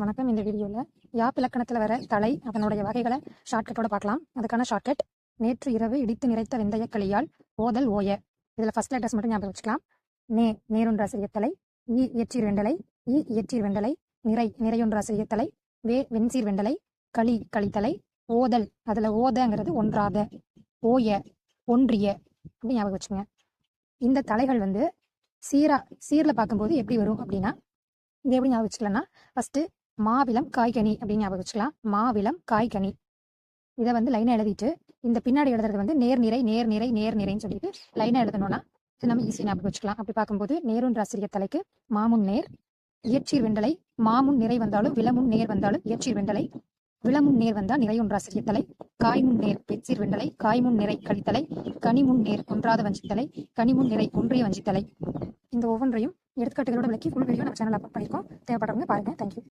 வணக்கம். இந்த வீடியோவில் யாப் இலக்கணத்தில் வர தலை அதனுடைய வகைகளை ஷார்ட்கட்டோட பார்க்கலாம். அதுக்கான ஷார்ட்கட் நேற்று இரவு இடித்து நிறைத்த வெந்தய களியால் ஓதல் ஓய. இதில் ஃபர்ஸ்ட் லெட்டர்ஸ் மட்டும் ஞாபகம் வச்சுக்கலாம். நே நேருன்றாசிரியத்தலை இ இயற்றீர் வெண்டலை இ இயற்றீர் வெண்டலை நிறை நிறையொன்றாசிரியத்தலை வே வெண்சீர் வெண்டலை களி களித்தலை ஓதல். அதில் ஓதங்கிறது ஒன்றாத ஓய ஒன்றிய. அப்படின்னு ஞாபகம் வச்சுங்க இந்த தலைகள் வந்து சீரா சீரில் பார்க்கும்போது எப்படி வரும் அப்படின்னா இது எப்படி ஞாபகம் வச்சுக்கலாம்னா ஃபஸ்ட்டு மாவிளம் காய்கனி அப்படின்னு ஞாபகம் வச்சுக்கலாம். மாவிளம் காய்கனி. இதை வந்து லைனை எழுதிட்டு இந்த பின்னாடி எழுதுறது வந்து நேர் நிறை நேர் நிறை நேர் நிறைன்னு சொல்லிட்டு லைனை எழுதணும்னா இது நம்ம ஈஸியாக ஞாபகம் வச்சுக்கலாம். அப்படி பார்க்கும்போது நேருன்ற ஆசிரியர் தலைக்கு மாமுன் நேர் இயற்றீர் வெண்டலை மாமுன் நிறை வந்தாலும் விலமுன் நேர் வந்தாலும் இயற்றீர் வெண்டலை விளமுன் நேர் வந்தால் நிறையொன்ற ஆசிரியர் தலை காய்முன் நேர் பெச்சீர் வெண்டலை காய்முன் நிறை கழித்தலை கனிமுன் நேர் ஒன்றாத வஞ்சித்தலை கனிமுன் நிறை ஒன்றிய வஞ்சித்தலை. இந்த ஒவ்வொன்றையும் எடுத்துக்காட்டுகளோட விளக்கி ஃபுல் வீடியோ நம்ம சேனல் அப்லோட் பண்ணியிருக்கோம். தேவைப்படுறவங்க பாருங்கள் தேங்க்யூ